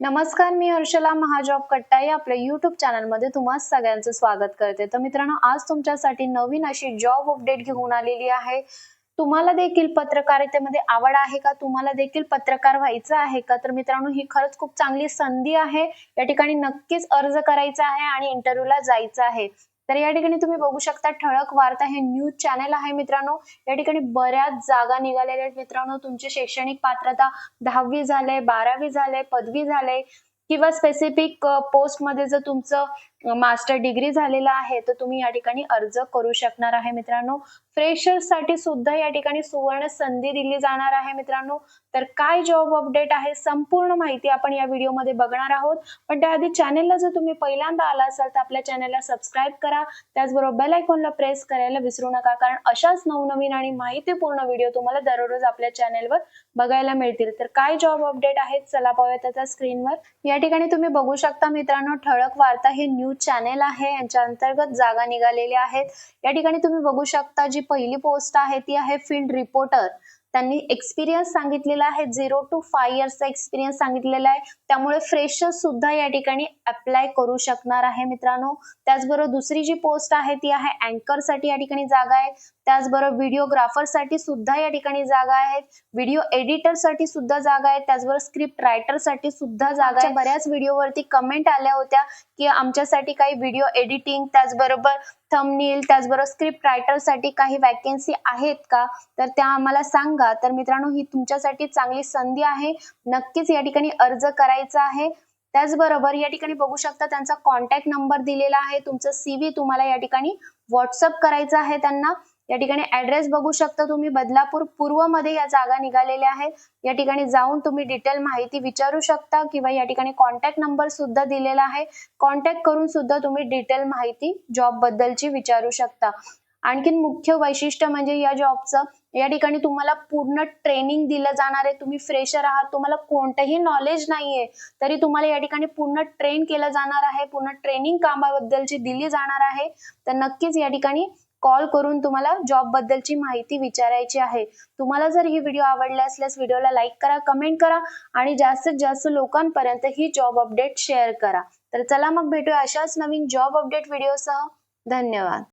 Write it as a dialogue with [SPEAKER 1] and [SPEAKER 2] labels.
[SPEAKER 1] नमस्कार मी हर्षला महाजॉब कट्टाई. आपल्या युट्यूब चॅनलमध्ये तुम्हा सगळ्यांचं स्वागत करते. तर मित्रांनो आज तुमच्यासाठी नवीन अशी जॉब अपडेट घेऊन आलेली आहे. तुम्हाला देखील पत्रकारितेमध्ये आवड आहे का? तुम्हाला देखील पत्रकार व्हायचं आहे का? तर मित्रांनो ही खरंच खूप चांगली संधी आहे. या ठिकाणी नक्कीच अर्ज करायचा आहे आणि इंटरव्ह्यूला जायचं आहे. तर या ठिकाणी तुम्ही बघू शकता ठळक वार्ता हे न्यूज चॅनल आहे मित्रांनो. या ठिकाणी बऱ्याच जागा निघालेल्या आहेत मित्रांनो. तुमची शैक्षणिक पात्रता दहावी झाले बारावी झाले पदवी झाले किंवा स्पेसिफिक पोस्टमध्ये जर तुमचं मास्टर डिग्री झालेला आहे तर तुम्ही या ठिकाणी अर्ज करू शकणार आहे मित्रांनो. फ्रेशर्ससाठी सुद्धा या ठिकाणी सुवर्ण संधी दिली जाणार आहे मित्रांनो. तर काय जॉब अपडेट आहे संपूर्ण माहिती आपण या व्हिडिओमध्ये बघणार आहोत. पण त्याआधी चॅनेलला जर तुम्ही पहिल्यांदा आला असाल तर आपल्या चॅनेलला सबस्क्राईब करा. त्याचबरोबर बेल आयकॉनला प्रेस करायला विसरू नका कारण अशाच नवनवीन आणि माहितीपूर्ण व्हिडिओ तुम्हाला दररोज आपल्या चॅनेलवर बघायला मिळतील. तर काय जॉब अपडेट आहेत चला पाहूया त्याचा स्क्रीनवर या ठिकाणी तुम्ही बघू शकता मित्रांनो ठळक वार्ता हे न्यूज न्यूज चॅनेल आहे यांच्या अंतर्गत जागा निघालेल्या आहेत. या ठिकाणी तुम्ही बघू शकता जी पहिली पोस्ट आहे ती आहे फील्ड रिपोर्टर. त्यांनी एक्सपिरियन्स सांगितलेला आहे. झिरो टू फाय इयर्सचा एक्सपिरियन्स सांगितलेला आहे. त्यामुळे फ्रेशर्स सुद्धा या ठिकाणी अप्लाय करू शकणार आहे मित्रांनो. त्याचबरोबर दुसरी जी पोस्ट आहे ती आहे अँकरसाठी या ठिकाणी जागा आहे. त्याचबरोबर व्हिडिओग्राफरसाठी सुद्धा या ठिकाणी जागा आहेत व्हिडिओ एडिटरसाठी सुद्धा जागा आहे. त्याचबरोबर स्क्रिप्ट रायटरसाठी सुद्धा जागा आहे. बऱ्याच व्हिडिओवरती कमेंट आल्या होत्या की आमच्यासाठी काही व्हिडिओ एडिटिंग त्याचबरोबर थंबनेल त्याचबरोबर स्क्रिप्ट रायटरसाठी काही वॅकेन्सी आहेत का? तर त्या आम्हाला सांगा. तर मित्रांनो ही तुमच्यासाठी चांगली संधी आहे. नक्कीच या ठिकाणी अर्ज करायचा आहे. त्याचबरोबर या ठिकाणी बघू शकता त्यांचा कॉन्टॅक्ट नंबर दिलेला आहे. तुमचं सीव्ही तुम्हाला या ठिकाणी व्हॉट्सअप करायचं आहे त्यांना. या ठिकाणी ऍड्रेस बघू शकता तुम्ही. बदलापूर पूर्वमध्ये या जागा निघालेल्या आहेत. या ठिकाणी जाऊन तुम्ही डिटेल माहिती विचारू शकता किंवा या ठिकाणी कॉन्टॅक्ट नंबर सुद्धा दिलेला आहे. कॉन्टॅक्ट करून सुद्धा तुम्ही डिटेल माहिती जॉब बद्दलची विचारू शकता. आणखीन मुख्य वैशिष्ट्य म्हणजे या जॉबचं या ठिकाणी तुम्हाला पूर्ण ट्रेनिंग दिलं जाणार आहे. तुम्ही फ्रेशर आहात तुम्हाला कोणतंही नॉलेज नाहीये तरी तुम्हाला या ठिकाणी पूर्ण ट्रेन केलं जाणार आहे. पूर्ण ट्रेनिंग कामाबद्दलची दिली जाणार आहे. तर नक्कीच या ठिकाणी कॉल करून तुम्हाला जॉब बद्दलची माहिती विचारायची आहे. तुम्हाला जर ही व्हिडिओ आवडला असल्यास व्हिडिओला लाईक करा कमेंट करा आणि जास्तीत जास्त लोकांपर्यंत ही जॉब अपडेट शेअर करा. तर चला मग भेटूया अशाच नवीन जॉब अपडेट व्हिडिओसह धन्यवाद.